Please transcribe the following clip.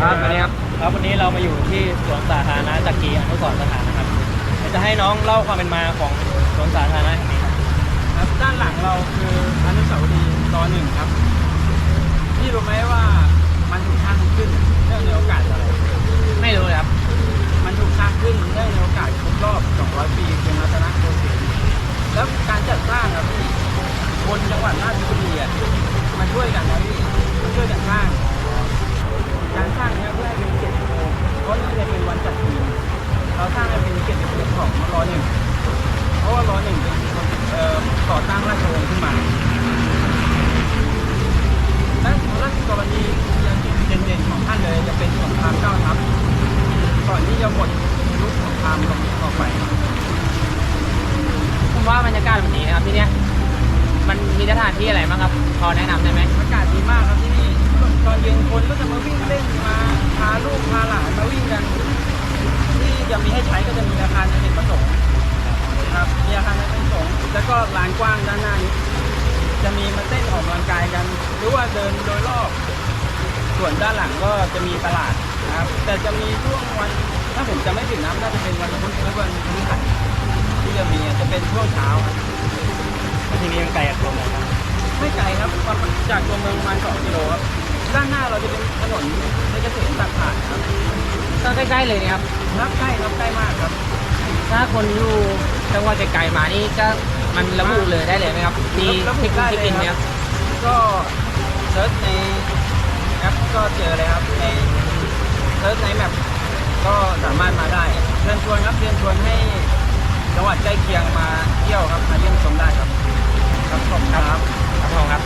ครับสวัสดีครับ ครับวันนี้เรามาอยู่ที่สวนสาธารณะจักรีอนุสรณ์สถานนะครับเดี๋ยวจะให้น้องเล่าความเป็นมาของสวนสาธารณะแห่งนี้ครับครับด้านหลังเราคืออนุสาวรีย์รอหนึ่งครับพี่รู้ไหมว่ามันถูกสร้างขึ้นเนื่องในโอกาสอะไร ไม่รู้เลยครับ มันถูกสร้างขึ้นเนื่องในโอกาสครบรอบ 200 ปีกรุงรัตนโกสินทร์แล้วการจัดสร้างครับพี่คนจังหวัดราชบุรีอะมาช่วยกันนะพี่มาช่วยกันสร้าง การสร้างเนี้ยเพื่อให้เป็นเกียรติโมเพราะนี่จะเป็นวันจัดทีมเราสร้างให้เป็นเกียรติภูมิของร้อหนึ่งเพราะว่าร้อหนึ่งเป็นคนเอ่อก่อตั้งราชวงศ์ขึ้นมาและราชกรณีเด่นๆของท่านเลยจะเป็นสงครามเก้าทัพก่อนที่จะหมดยุคสงครามลงต่อไปผมว่าบรรยากาศแบบนี้นะครับที่เนี้ยมันมีสถานที่อะไรบ้างครับพอแนะนำได้ไหมอากาศดีมากครับที่นี่ ก็ลานกว้างด้านหน้านี้ จะมีมาเต้นออกกำลังกายกัน หรือว่าเดินโดยรอบ ส่วนด้านหลังก็จะมีตลาดนะครับ แต่จะมีช่วงวันถ้าผมจะไม่ผิดนะน่าจะเป็นวันพุธและวันพฤหัสที่จะมีจะเป็นช่วงเช้าครับแล้วทีนี้ยังไกลจากตัวเมืองครับไม่ไกลครับประมาณจากตัวเมืองประมาณ2กิโลครับด้านหน้าเราจะเป็นถนนเพชรเกษมตัดผ่านครับก็ใกล้ๆเลยนะครับ รับใกล้ครับใกล้มากครับ ถ้าคนอยู่จังหวัดไกลๆมานี่ก็ มันระบุเลยได้เลยไหมครับมีเทคนิคที่เป็นไหมครัก็เซิร์ชในแอปก็เจอเลยครับในเซิร์ชในแมปก็สามารถมาได้เชิญชวนครับเชิญชวนให้จังหวัดใกล้เคียงมาเที่ยวครับมาเยี่ยมชมได้ครับ ครับขอบคุณครับครับผมครับ